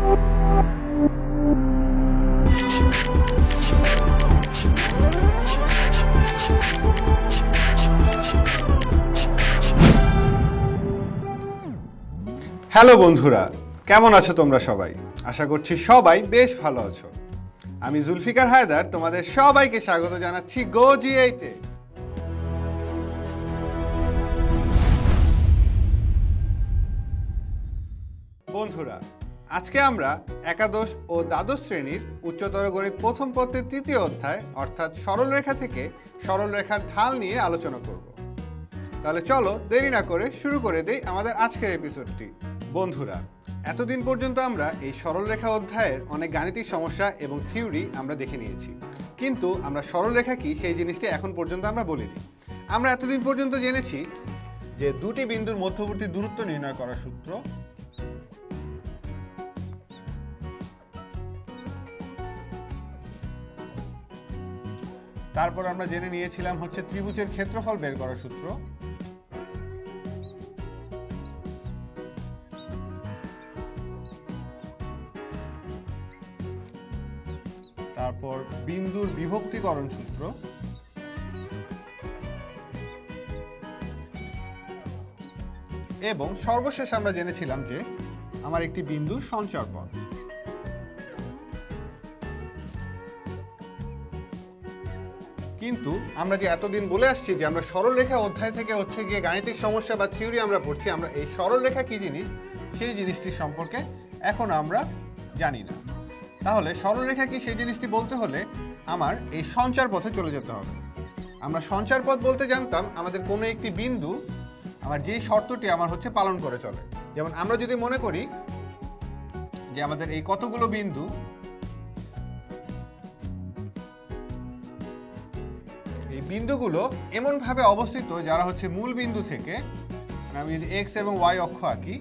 Hello বন্ধুরা, কেমন আছো তোমরা সবাই? আশা করছি সবাই বেশ ভালো আছো। আমি জুলফিকার হায়দার, তোমাদের সবাইকে স্বাগত জানাচ্ছি গো জি এইটে বন্ধুরা আজকে আমরা একাদশ ও দ্বাদশ শ্রেণির উচ্চতর গণিত প্রথম পত্রের তৃতীয় অধ্যায়, অর্থাৎ সরলরেখা থেকে সরলরেখার ঢাল নিয়ে আলোচনা করব। তাহলে চলো দেরি না করে শুরু করে দেই আমাদের আজকের এপিসোডটি বন্ধুরা, এতদিন পর্যন্ত আমরা এই সরলরেখা অধ্যায়ের অনেক গাণিতিক সমস্যা এবং থিওরি আমরা দেখে নিয়েছি। কিন্তু আমরা সরলরেখা কি সেই জিনিসটি এখন পর্যন্ত আমরা বলিনি। আমরা এতদিন পর্যন্ত জেনেছি যে দুটি বিন্দুর মধ্যবর্তী দূরত্ব নির্ণয় করার সূত্র তারপর আমরা জেনে নিয়েছিলাম হচ্ছে ত্রিভুজের ক্ষেত্রফল বের করার সূত্র। তারপর বিন্দুর বিভক্তিকরণ সূত্র। এবং সর্বশেষ আমরা জেনেছিলাম যে আমার একটি বিন্দু সঞ্চার পথ কিন্তু আমরা যে এতদিন বলে আসছি যে আমরা সরলরেখা অধ্যায় থেকে হচ্ছে গিয়ে গাণিতিক সমস্যা বা থিওরি আমরা পড়ছি, আমরা এই সরলরেখা কী জিনিস? সেই জিনিসটির সম্পর্কে এখন আমরা জানি না। তাহলে সরলরেখা কি সেই জিনিসটি বলতে হলে আমার এই সঞ্চার পথে চলে যেতে হবে। আমরা সঞ্চার পথ বলতে জানতাম, আমাদের কোনো একটি বিন্দু আমার যেই শর্তটি আমার হচ্ছে পালন করে চলে। যেমন আমরা যদি মনে করি যে আমাদের এই কতগুলো বিন্দু বিন্দুগুলো এমনভাবে অবস্থিত যারা হচ্ছে মূল বিন্দু থেকে মানে আমি যদি এক্স এবং ওয়াই অক্ষ আঁকি,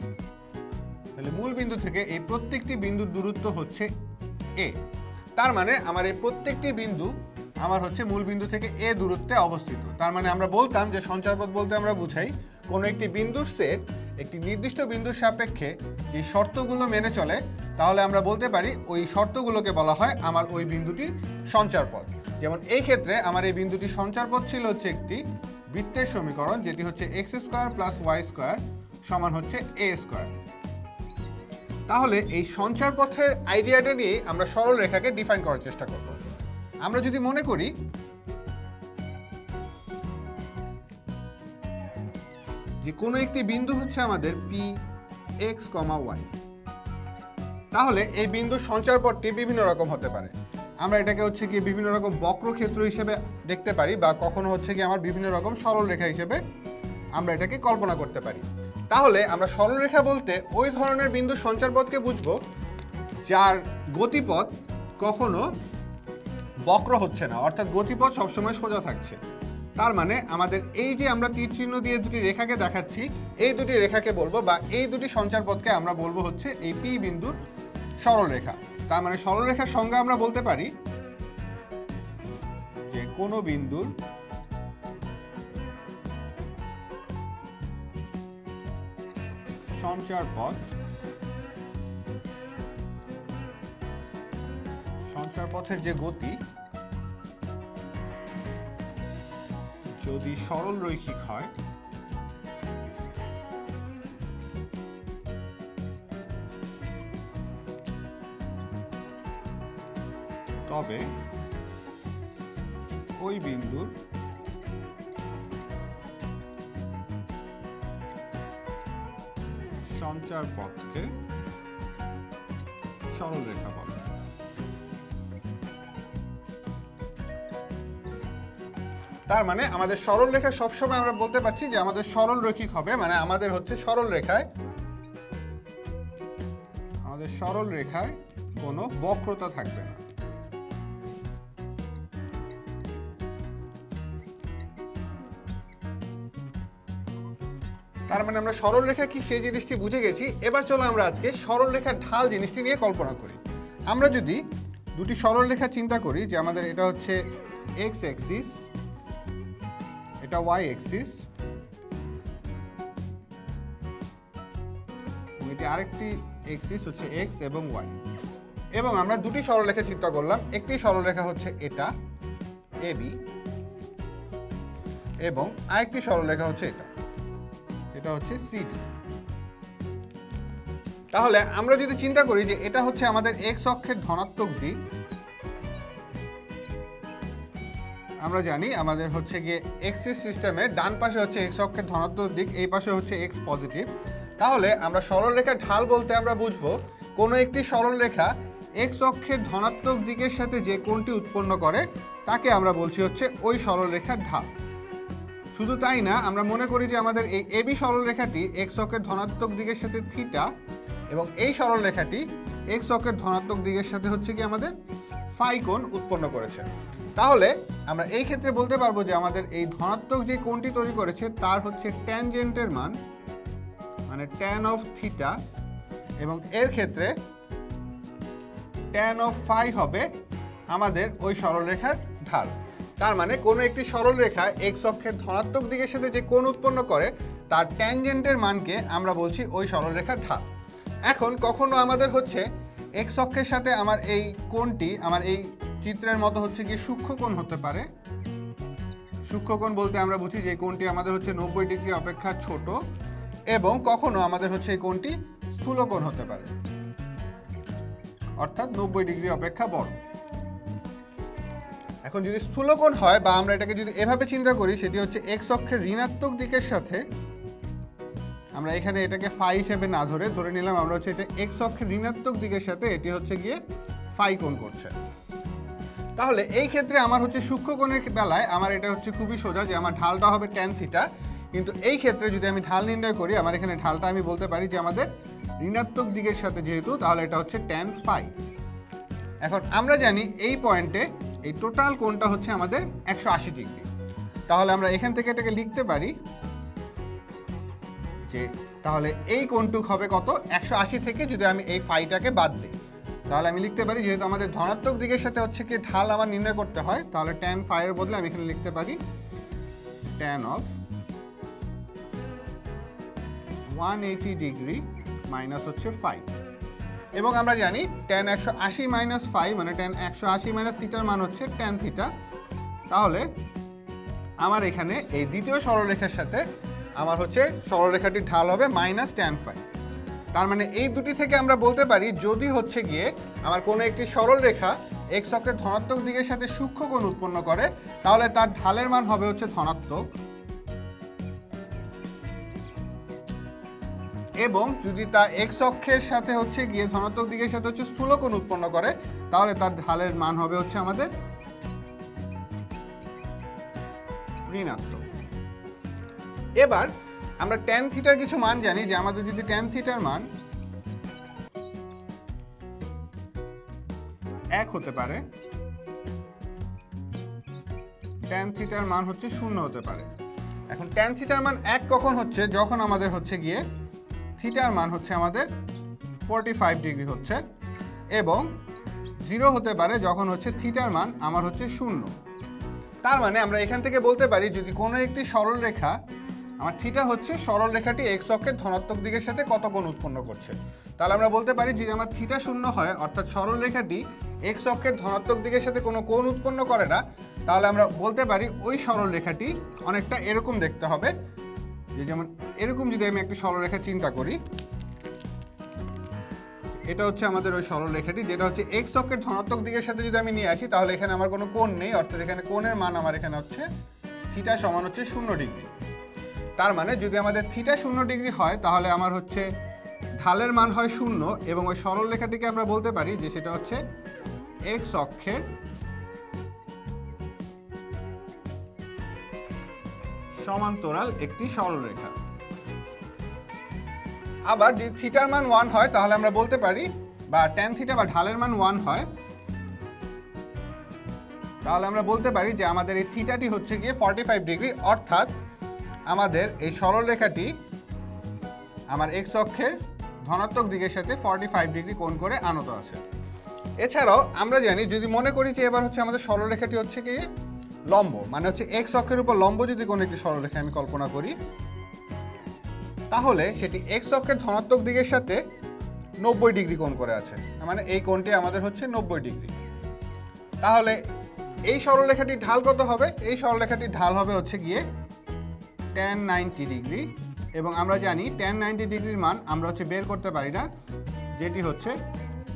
তাহলে মূল বিন্দু থেকে এই প্রত্যেকটি বিন্দুর দূরত্ব হচ্ছে এ তার মানে আমার এই প্রত্যেকটি বিন্দু আমার হচ্ছে মূল বিন্দু থেকে এ দূরত্বে অবস্থিত। তার মানে আমরা বলতাম যে সঞ্চারপথ বলতে আমরা বুঝাই, কোনো একটি বিন্দুর সেট, একটি নির্দিষ্ট বিন্দুর সাপেক্ষে যে শর্তগুলো মেনে চলে, তাহলে আমরা বলতে পারি ওই শর্তগুলোকে বলা হয় আমার ওই বিন্দুটির সঞ্চারপথ যেমন এই ক্ষেত্রে আমার এই বিন্দুটির সঞ্চারপথ ছিল হচ্ছে একটি বৃত্তের সমীকরণ, যেটি হচ্ছে X square plus Y square সমান হচ্ছে এ স্কোয়ার তাহলে এই সঞ্চার পথের আইডিয়াটা নিয়ে আমরা সরল রেখাকে ডিফাইন করার চেষ্টা করব। আমরা যদি মনে করি, যে কোনো একটি বিন্দু হচ্ছে আমাদের পি এক্স কমা ওয়াই তাহলে এই বিন্দুর সঞ্চার পথটি বিভিন্ন রকম হতে পারে। আমরা এটাকে হচ্ছে কি বিভিন্ন রকম বক্রক্ষেত্র হিসেবে দেখতে পারি বা কখনো হচ্ছে কি আমার বিভিন্ন রকম সরল রেখা হিসেবে আমরা এটাকে কল্পনা করতে পারি। তাহলে আমরা সরলরেখা বলতে ওই ধরনের বিন্দুর সঞ্চারপথকে বুঝব যার গতিপথ কখনো বক্র হচ্ছে না, অর্থাৎ গতিপথ সবসময় সোজা থাকছে। তার মানে আমাদের এই যে আমরা তীর চিহ্ন দিয়ে দুটি রেখাকে দেখাচ্ছি, এই দুটি রেখাকে বলব বা এই দুটি সঞ্চারপথকে আমরা বলব হচ্ছে এই পি বিন্দুর সরলরেখা। তার মানে সরলরেখার সংজ্ঞা আমরা বলতে পারি যে কোনো বিন্দুর সঞ্চার পথ, সঞ্চার পথের যে গতি, যদি সরল রৈখিক হয় তবে ওই বিন্দুর সঞ্চার পথকে সরল রেখা বলে। তার মানে আমাদের সরল রেখা সবসময় আমরা বলতে পারছি যে আমাদের সরল রৈখিক হবে মানে আমাদের হচ্ছে সরল রেখায় আমাদের সরল রেখায় কোনো বক্রতা থাকবে না। তার মানে আমরা সরল রেখা কি সেই জিনিসটি বুঝে গেছি। এবার চলো আমরা আজকে সরল রেখার ঢাল জিনিসটি নিয়ে কল্পনা করি। আমরা যদি দুটি সরল রেখা চিন্তা করি যে আমাদের এটা হচ্ছে এক্স অ্যাক্সিস এটা ওয়াই অ্যাক্সিস এটি আরেকটি এক্সিস হচ্ছে এক্স এবং ওয়াই এবং আমরা দুটি সরলরেখা চিন্তা করলাম, একটি সরলরেখা হচ্ছে এটা এ বি এবং আরেকটি সরলরেখা হচ্ছে এটা। এটা হচ্ছে সিডি তাহলে আমরা যদি চিন্তা করি যে এটা হচ্ছে আমাদের এক্স অক্ষের ধনাত্মক দিক, আমরা জানি আমাদের হচ্ছে গিয়ে এক্সিস সিস্টেমে ডান পাশে হচ্ছে এক্স অক্ষের ধনাত্মক দিক, এই পাশে হচ্ছে এক্স পজিটিভ তাহলে আমরা সরলরেখার ঢাল বলতে আমরা বুঝব, কোনো একটি সরলরেখা এক্স অক্ষের ধনাত্মক দিকের সাথে যে কোণটি উৎপন্ন করে, তাকে আমরা বলছি হচ্ছে ওই সরলরেখার ঢাল। শুধু তাই না, আমরা মনে করি যে আমাদের এই এবি সরলরেখাটি এক্স অক্ষের ধনাত্মক দিকের সাথে থিটা এবং এই সরলরেখাটি এক্স অক্ষের ধনাত্মক দিকের সাথে হচ্ছে কি আমাদের ফাই কোণ উৎপন্ন করেছে। তাহলে আমরা এই ক্ষেত্রে বলতে পারব যে আমাদের এই ধনাত্মক যে কোণটি তৈরি করেছে তার হচ্ছে ট্যানজেন্টের মান মানে ট্যান অফ থিটা এবং এর ক্ষেত্রে ট্যান অফ ফাই হবে আমাদের ওই সরলরেখার ঢাল। তার মানে কোনো একটি সরলরেখা এক্স অক্ষের ধনাত্মক দিকের সাথে যে কোণ উৎপন্ন করে, তার ট্যানজেন্টের মানকে আমরা বলছি ওই সরলরেখার ঢাল এখন কখনো আমাদের হচ্ছে এক্স অক্ষের সাথে আমার এই কোণটি, আমার এই চিত্রের মতো হচ্ছে কি সূক্ষ্ম কোণ হতে পারে। সূক্ষ্মকোণ বলতে আমরা বুঝি যে কোণটি আমাদের হচ্ছে নব্বই ডিগ্রি অপেক্ষা ছোট এবং কখনো আমাদের হচ্ছে এই কোণটি স্থূলকোণ হতে পারে। অর্থাৎ নব্বই ডিগ্রি অপেক্ষা বড়। এখন যদি স্থূলকোণ হয় বা আমরা এটাকে যদি এভাবে চিন্তা করি, সেটি হচ্ছে এক্স অক্ষের ঋণাত্মক দিকের সাথে আমরা এখানে এটাকে ফাই হিসেবে না ধরে ধরে নিলাম আমরা হচ্ছে এটা এক্স অক্ষের ঋণাত্মক দিকের সাথে, এটি হচ্ছে গিয়ে ফাই কোণ করছে। তাহলে এই ক্ষেত্রে আমার হচ্ছে সূক্ষ্মকোণের বেলায় আমার এটা হচ্ছে খুবই সোজা যে আমার ঢালটা হবে ট্যান থিটা কিন্তু এই ক্ষেত্রে যদি আমি ঢাল নির্ণয় করি, আমার এখানে ঢালটা আমি বলতে পারি যে আমাদের ঋণাত্মক দিকের সাথে যেহেতু, তাহলে এটা হচ্ছে ট্যান ফাই এখন আমরা জানি এই পয়েন্টে এই টোটাল কোণটা হচ্ছে আমাদের একশো আশি ডিগ্রি। তাহলে আমরা এখান থেকে এটাকে লিখতে পারি যে তাহলে এই কোণটুক হবে কত? একশো আশি থেকে যদি আমি এই ফাইটাকে বাদ দিই। তাহলে আমি লিখতে পারি, যেহেতু আমাদের ধনাত্মক দিকের সাথে হচ্ছে কি ঢাল আমার নির্ণয় করতে হয়, তাহলে ট্যান ফাইয়ের বদলে আমি এখানে লিখতে পারি tan of one eighty degree minus হচ্ছে ফাইভ এবং আমরা জানি ট্যান একশো আশি মাইনাস ফাইভ মানে ট্যান একশো আশি মাইনাস থিটার মান হচ্ছে ট্যান থিটা তাহলে আমার এখানে এই দ্বিতীয় সরলরেখার সাথে আমার হচ্ছে সরলরেখাটির ঢাল হবে মাইনাস ট্যান ফাইভ তার মানে এই দুটি থেকে আমরা বলতে পারি যদি হচ্ছে গিয়ে আমার কোনো একটি সরল রেখা এক্স অক্ষের ধনাত্মক দিকের সাথে সূক্ষ্ম কোণ উৎপন্ন করে, তাহলে তার ঢালের মান হবে হচ্ছে ধনাত্মক। এবং যদি তা এক্স অক্ষের সাথে হচ্ছে গিয়ে ধনাত্মক দিকের সাথে হচ্ছে স্থূল কোণ উৎপন্ন করে, তাহলে তার ঢালের মান হবে হচ্ছে আমাদের ঋণাত্মক। এবার আমরা ট্যান থিটার কিছু মান জানি, যে আমাদের যদি ট্যান থিটার মান এক হতে পারে ট্যান থিটার মান হচ্ছে শূন্য হতে পারে। এখন ট্যান থিটার মান এক কখন হচ্ছে? যখন আমাদের হচ্ছে গিয়ে থিটার মান হচ্ছে আমাদের ফোরটি ফাইভ ডিগ্রি হচ্ছে, এবং জিরো হতে পারে যখন হচ্ছে থিটার মান আমার হচ্ছে শূন্য। তার মানে আমরা এখান থেকে বলতে পারি, যদি কোনো একটি সরল রেখা, আমার থিটা হচ্ছে সরল রেখাটি এক্স অক্ষের ধনাত্মক দিকের সাথে কত কোণ উৎপন্ন করছে? তাহলে আমরা বলতে পারি, যদি আমার থিটা শূন্য হয়, অর্থাৎ সরল রেখাটি এক্স অক্ষের ধনাত্মক দিকের সাথে কোনো কোণ উৎপন্ন করে না, তাহলে আমরা বলতে পারি ওই সরল রেখাটি অনেকটা এরকম দেখতে হবে। যে যেমন এরকম যদি আমি একটি সরলরেখা চিন্তা করি, এটা হচ্ছে আমাদের ওই সরলরেখাটি, যেটা হচ্ছে এক্স অক্ষের ধনাত্মক দিকের সাথে যদি আমি নিয়ে আসি, তাহলে এখানে আমার কোনো কোণ নেই, অর্থাৎ এখানে কোণের মান আমার এখানে হচ্ছে থিটা সমান হচ্ছে শূন্য ডিগ্রি। তার মানে যদি আমাদের থিটা শূন্য ডিগ্রি হয়, তাহলে আমার হচ্ছে ঢালের মান হয় শূন্য এবং ওই সরলরেখাটিকে আমরা বলতে পারি যে সেটা হচ্ছে এক্স অক্ষের সমান্তরাল একটি সরলরেখা। আবার যদি থিটার মান ওয়ান হয়, তাহলে আমরা বলতে পারি, বা ট্যান থিটা বা ঢালের মান ওয়ান হয়, তাহলে আমরা বলতে পারি যে আমাদের এই থিটাটি হচ্ছে গিয়ে ফর্টি ফাইভ ডিগ্রি, অর্থাৎ আমাদের এই সরলরেখাটি আমার এক্স অক্ষের ধনাত্মক দিকের সাথে ফর্টি ফাইভ ডিগ্রি কোণ করে আনত আছে। এছাড়াও আমরা জানি, যদি মনে করি যে এবার হচ্ছে আমাদের সরলরেখাটি হচ্ছে কি লম্ব মানে হচ্ছে এক্স অক্ষের উপর লম্ব যদি কোনো একটি সরলরেখা আমি কল্পনা করি, তাহলে সেটি এক্স অক্ষের ধনাত্মক দিকের সাথে নব্বই ডিগ্রি কোণ করে আছে। মানে এই কোণটি আমাদের হচ্ছে নব্বই ডিগ্রি। তাহলে এই সরলরেখাটির ঢাল কত হবে? এই সরলরেখাটির ঢাল হবে হচ্ছে গিয়ে টেন নাইনটি ডিগ্রি এবং আমরা জানি টেন নাইনটি ডিগ্রির মান আমরা হচ্ছে বের করতে পারি না, যেটি হচ্ছে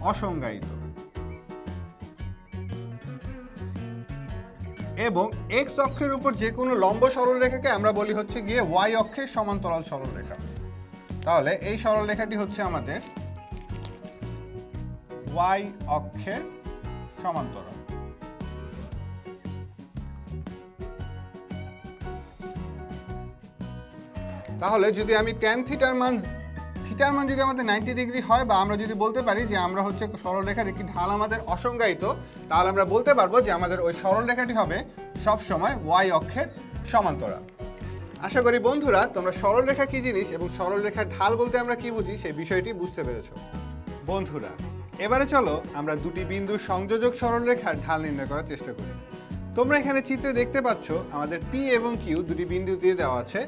অসংজ্ঞায়িত। এবং এক্স অক্ষের উপর যে কোনো লম্ব সরলরেখাকে আমরা বলি হচ্ছে গিয়ে ওয়াই অক্ষের সমান্তরাল সরলরেখা। তাহলে এই সরলরেখাটি হচ্ছে আমাদের ওয়াই অক্ষের সমান্তরাল। তাহলে যদি আমি ট্যান থিটার মান থিটার মান যদি আমাদের নাইনটি ডিগ্রি হয় বা আমরা যদি বলতে পারি যে আমরা হচ্ছে সরলরেখার একটি ঢাল আমাদের অসংজ্ঞায়িত, তাহলে আমরা বলতে পারব যে আমাদের ওই সরলরেখাটি হবে সব সময় ওয়াই অক্ষের সমান্তরাল। আশা করি বন্ধুরা, তোমরা সরলরেখা কি জিনিস এবং সরলরেখার ঢাল বলতে আমরা কি বুঝি সেই বিষয়টি বুঝতে পেরেছ। বন্ধুরা, এবারে চলো আমরা দুটি বিন্দুর সংযোজক সরলরেখার ঢাল নির্ণয় করার চেষ্টা করি। তোমরা এখানে চিত্রে দেখতে পাচ্ছ আমাদের পি এবং কিউ দুটি বিন্দু দিয়ে দেওয়া আছে।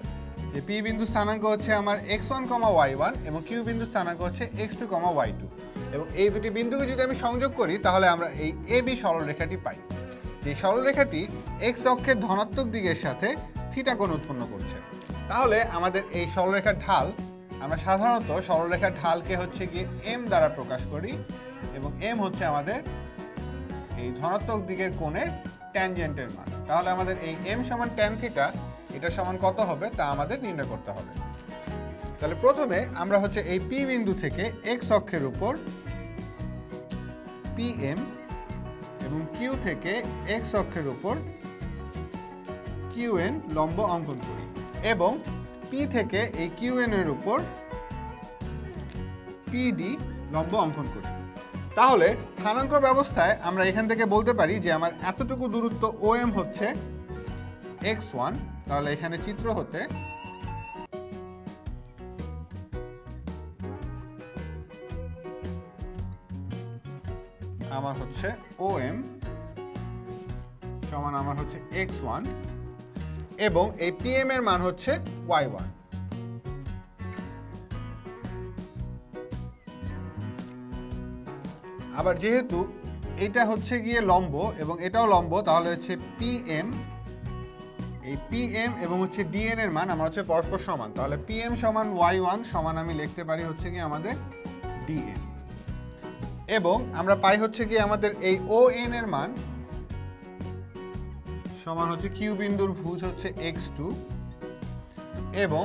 যে পি বিন্দু স্থানাঙ্ক হচ্ছে আমার X one comma Y one এবং কিউ বিন্দু স্থানাঙ্ক হচ্ছে X two comma Y two. এবং এই দুটি বিন্দুকে যদি আমি সংযোগ করি, তাহলে আমরা এই এ বি সরলরেখাটি পাই। এই সরলরেখাটি এক্স অক্ষের ধনাত্মক দিকের সাথে থিটা কোণ উৎপন্ন করছে। তাহলে আমাদের এই সরলরেখার ঢাল, আমরা সাধারণত সরলরেখার ঢালকে হচ্ছে গিয়ে এম দ্বারা প্রকাশ করি এবং এম হচ্ছে আমাদের এই ধনাত্মক দিকের কোণের ট্যানজেন্টের মান। তাহলে আমাদের এই এম সমান ট্যান থিটা এটা সমান কত হবে তা আমাদের নির্ণয় করতে হবে। তাহলে প্রথমে আমরা হচ্ছে এই পি বিন্দু থেকে এক্স অক্ষের উপর পি এম এবং কিউ থেকে এক্স অক্ষের উপর কিউ এন লম্ব অঙ্কন করি এবং পি থেকে এই কিউ এন এর উপর পিডি লম্ব অঙ্কন করি। তাহলে স্থানাঙ্ক ব্যবস্থায় আমরা এখান থেকে বলতে পারি যে আমার এতটুকু দূরত্ব ও এম হচ্ছে এক্স ওয়ান তাহলে এখানে চিত্র হতে আমার হচ্ছে ও এম সমান আমার হচ্ছে এক্স ওয়ান এবং এই পিএম এর মান হচ্ছে ওয়াই ওয়ান আবার যেহেতু এটা হচ্ছে গিয়ে লম্ব এবং এটাও লম্ব, তাহলে হচ্ছে পিএম এই পিএম এবং হচ্ছে ডিএন এর মান আমার হচ্ছে পরস্পর সমান। তাহলে পিএম সমান ওয়াই ওয়ান সমান আমি লিখতে পারি হচ্ছে কি আমাদের ডিএন এবং আমরা পাই হচ্ছে কি আমাদের এই ও এন এর মান সমান হচ্ছে কিউ বিন্দুর ভুজ হচ্ছে এক্স টু এবং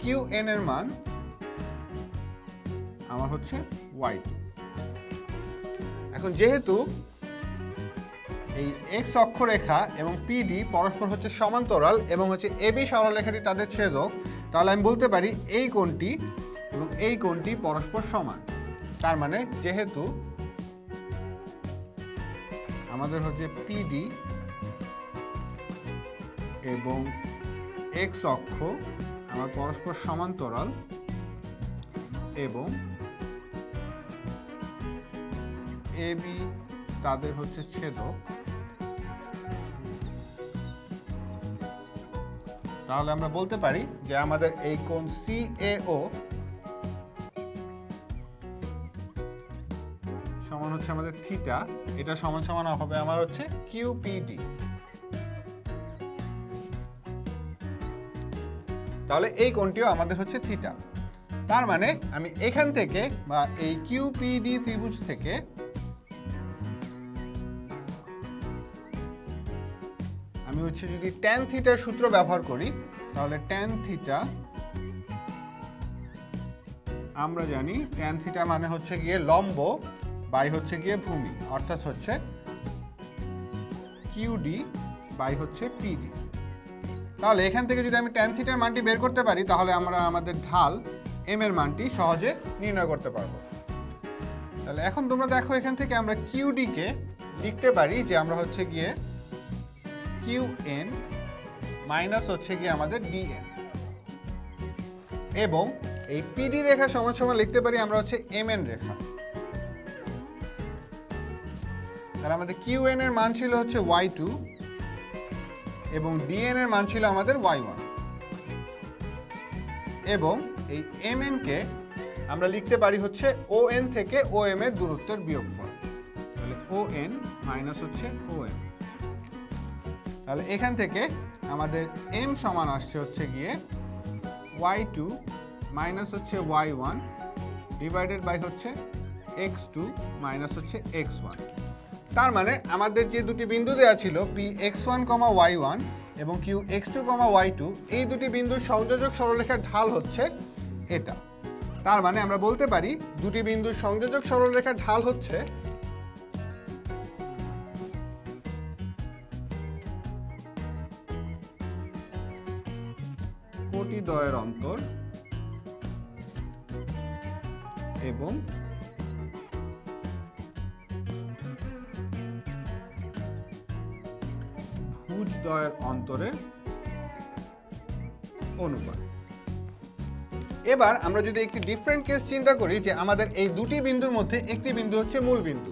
কিউ এন এর মান আমার হচ্ছে ওয়াই টু এখন যেহেতু এই এক্স অক্ষরেখা এবং পিডি পরস্পর হচ্ছে সমান্তরাল এবং হচ্ছে এবি সরলরেখাটি তাদের ছেদক। তাহলে আমি বলতে পারি এই কোণটি এবং এই কোণটি পরস্পর সমান। তার মানে যেহেতু আমাদের হচ্ছে পিডি এবং এক্স অক্ষ আমার পরস্পর সমান্তরাল এবং এবি তাদের হচ্ছে ছেদক। তাহলে আমরা বলতে পারি যে আমাদের এই কোণ সি এ ও সমান হচ্ছে আমাদের থিটা, এটা সমান সমান হবে আমার হচ্ছে কিউপিডি তাহলে এই কোণটিও আমাদের হচ্ছে থিটা। তার মানে আমি এখান থেকে বা এই কিউপিডি ত্রিভুজ থেকে আমি হচ্ছে যদি ট্যান থিটার সূত্র ব্যবহার করি, তাহলে ট্যান থিটা আমরা জানি ট্যান থিটা মানে হচ্ছে গিয়ে লম্ব বাই হচ্ছে গিয়ে ভূমি, অর্থাৎ হচ্ছে কিউডি বাই হচ্ছে পিডি তাহলে এখান থেকে যদি আমি ট্যান থিটার মানটি বের করতে পারি, তাহলে আমরা আমাদের ঢাল এম এর মানটি সহজে নির্ণয় করতে পারব। তাহলে এখন তোমরা দেখো এখান থেকে আমরা কিউডিকে লিখতে পারি, যে আমরা হচ্ছে গিয়ে কিউ এন মাইনাস হচ্ছে গিয়ে আমাদের ডিএন এবং এই পিডি রেখা সমান সমান লিখতে পারি আমরা হচ্ছে এম এন রেখা। তাহলে আমাদের কিউ এন এর মান ছিল হচ্ছে ওয়াই টু এবং ডিএন এর মান ছিল আমাদের ওয়াই ওয়ান এবং এই এম এনকে আমরা লিখতে পারি হচ্ছে ও এন থেকে ও এম এর দূরত্বের বিয়োগফল। তাহলে ও এন মাইনাস হচ্ছে ও এম তাহলে এখান থেকে আমাদের এম সমান আসছে হচ্ছে গিয়ে ওয়াই টু মাইনাস হচ্ছে ওয়াই ওয়ান ডিভাইডেড বাই হচ্ছে এক্স টু মাইনাস হচ্ছে এক্স ওয়ান তার মানে আমাদের যে দুটি বিন্দু দেওয়া ছিল P X one comma Y one এবং Q X two comma Y two এই দুটি বিন্দুর সংযোজক সরলরেখার ঢাল হচ্ছে এটা। তার মানে আমরা বলতে পারি দুটি বিন্দুর সংযোজক সরলরেখার ঢাল হচ্ছে কোটি দয়ের অন্তর এবং ভুজ দয়ের অন্তরের অনুপাত। এবার আমরা যদি একটি ডিফারেন্ট কেস চিন্তা করি যে আমাদের এই দুটি বিন্দুর মধ্যে একটি বিন্দু হচ্ছে মূল বিন্দু।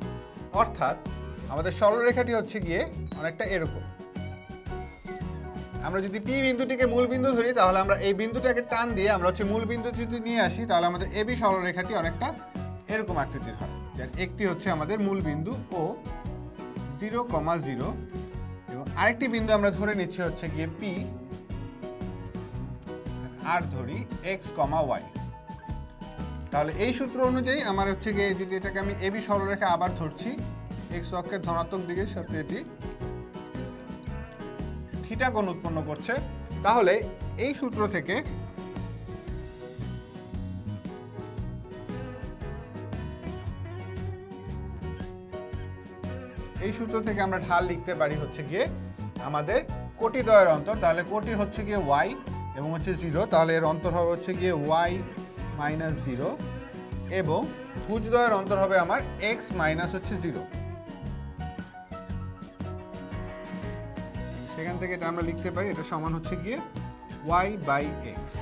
অর্থাৎ আমাদের সরলরেখাটি হচ্ছে গিয়ে অনেকটা এরকম। আমরা যদি পি বিন্দুটিকে মূল বিন্দু ধরি, তাহলে আমরা এই বিন্দুটাকে টান দিয়ে আমরা হচ্ছে মূল বিন্দু যদি নিয়ে আসি, তাহলে আমাদের এবি সরলরেখাটি অনেকটা এরকম আকৃতির হয়। যার একটি হচ্ছে আমাদের মূল বিন্দু ও জিরো কমা জিরো এবং আরেকটি বিন্দু আমরা ধরে নিচ্ছি হচ্ছে গিয়ে পি আর ধরি এক্স কমা ওয়াই তাহলে এই সূত্র অনুযায়ী আমার হচ্ছে গিয়ে যদি এটাকে আমি এবি সরলরেখা আবার ধরছি এক্স অক্ষের ধনাত্মক দিকের সাথে এটি থিটা কোণ উৎপন্ন করছে, তাহলে এই সূত্র থেকে এই সূত্র থেকে আমরা ঢাল লিখতে পারি হচ্ছে গিয়ে আমাদের কোটি দয়ের অন্তর। তাহলে কোটি হচ্ছে গিয়ে ওয়াই এবং হচ্ছে জিরো তাহলে এর অন্তর হবে হচ্ছে গিয়ে ওয়াই মাইনাস জিরো এবং ভুজদয়ের অন্তর হবে আমার এক্স মাইনাস হচ্ছে জিরো সেখান থেকে এটা আমরা লিখতে পারি, এটা সমান হচ্ছে গিয়ে ওয়াই বাই এক্স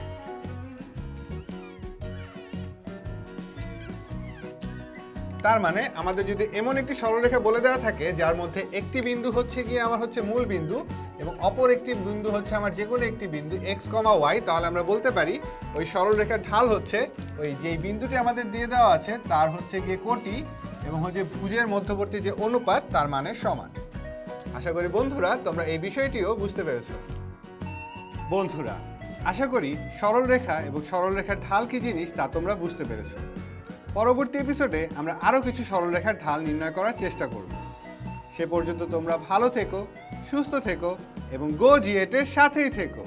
তার মানে আমাদের যদি এমন একটি সরলরেখা বলে দেওয়া থাকে, যার মধ্যে একটি বিন্দু হচ্ছে গিয়ে আমার হচ্ছে মূল বিন্দু এবং অপর একটি বিন্দু হচ্ছে আমার যে কোনো একটি বিন্দু এক্স কমা ওয়াই তাহলে আমরা বলতে পারি ওই সরলরেখার ঢাল হচ্ছে ওই যে বিন্দুটি আমাদের দিয়ে দেওয়া আছে, তার হচ্ছে গিয়ে কোটি এবং হচ্ছে ভুজের মধ্যবর্তী যে অনুপাত, তার মানে সমান। আশা করি বন্ধুরা তোমরা এই বিষয়টিও বুঝতে পেরেছ। বন্ধুরা, আশা করি সরল রেখা এবং সরল রেখার ঢাল কী জিনিস তা তোমরা বুঝতে পেরেছ। পরবর্তী এপিসোডে আমরা আরও কিছু সরল রেখার ঢাল নির্ণয় করার চেষ্টা করব। সে পর্যন্ত তোমরা ভালো থেকো, সুস্থ থেকো এবং গো জিয়েটের সাথেই থেকো।